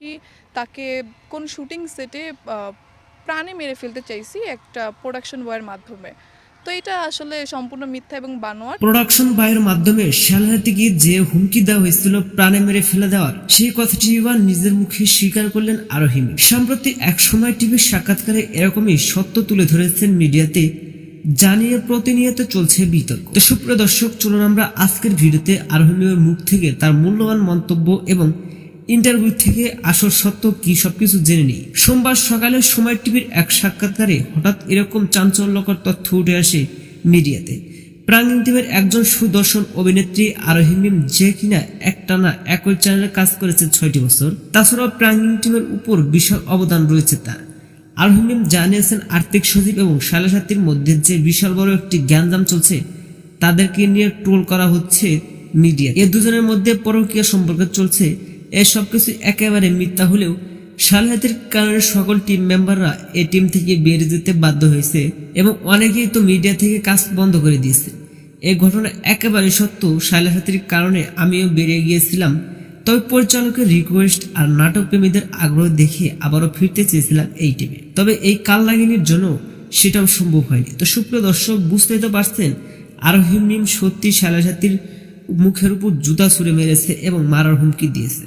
কি তাকে কোন শুটিং সেটে প্রাণে মেরে ফেলতে চাইছি একটা প্রোডাকশন বয়ের মাধ্যমে। তো এটা আসলে সম্পূর্ণ মিথ্যা এবং বানোয়ার প্রোডাকশন বায়ের মাধ্যমে শালহাতে গিয়ে যে হুমকি দেওয়া হয়েছিল প্রাণে মেরে ফেলে দেওয়ার, সেই কথাটি এবার নিজের মুখে স্বীকার করলেন আরোহিম। সম্প্রতি এক সময় টিভির সাক্ষাৎকারে এরকমই সত্য তুলে ধরেছেন মিডিয়াতে, জানিয়ে প্রতিনিয়ত চলছে বিতর্ক। তো সুপ্রিয় দর্শক, চলুন আমরা আজকের ভিডিওতে আরোহিমের মুখ থেকে তার মূল্যবান মন্তব্য এবং ইন্টারভিউ থেকে আসল সত্য কি সবকিছু জেনে নিই। সোমবার সকালে সময় টিভির এক সাক্ষাৎকারে হঠাৎ এরকম চাঞ্চল্যকর তথ্য উঠে আসে মিডিয়াতে। প্রাঙ্গিন টিমের একজন সুদর্শন অভিনেত্রী আরোহিমিম যে কিনা একটানা একই চ্যানেলে কাজ করেছে ছয়টি বছর, তাছাড়াও প্রাঙ্গিন টিমের উপর বিশাল অবদান রয়েছে তার। আরোহিমিম জানিয়েছেন, আর্থিক সচিব এবং সালাসাতির মধ্যে যে বিশাল বড় একটি জ্ঞানজাম চলছে, তাদেরকে নিয়ে ট্রোল করা হচ্ছে মিডিয়া এ দুজনের মধ্যে পরকীয় সম্পর্ক চলছে এই সবকিছু একেবারে মিথ্যা হলেও সালহাতের কারণে সকল টিম মেম্বাররা এ টিম থেকে বেরিয়ে যেতে বাধ্য হয়েছে এবং অনেকেই তো মিডিয়া থেকে কাজ বন্ধ করে দিয়েছে। এই ঘটনা একেবারে সত্য, সালহাতের কারণে আমিও বেরিয়ে গিয়েছিলাম, তবে পরিচালকের রিকোয়েস্ট আর নাটক প্রেমীদের আগ্রহ দেখে আবারও ফিরতে চেয়েছিলাম এই টিমে তবে এই কাল লাগিনির জন্য সেটাও সম্ভব হয়নি। তো সুপ্রিয় দর্শক বুঝতেই তো পারছেন আরোহিম নিম সত্যি সালাসাতির মুখের উপর জুতা ছুঁড়ে মেরেছে এবং মারার হুমকি দিয়েছে।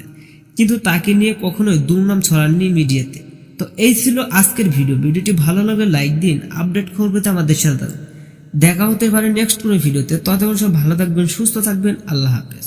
কিন্তু তাকে নিয়ে কখনোই দুর্নাম ছড়াননি মিডিয়াতে। তো এই ছিল আজকের ভিডিও। ভিডিওটি ভালো লাগলে লাইক দিন, আপডেট করবে আমাদের সাথে। দেখা হতে পারে নেক্সট কোনো ভিডিওতে। ততক্ষণ সব ভালো থাকবেন, সুস্থ থাকবেন। আল্লাহ হাফেজ।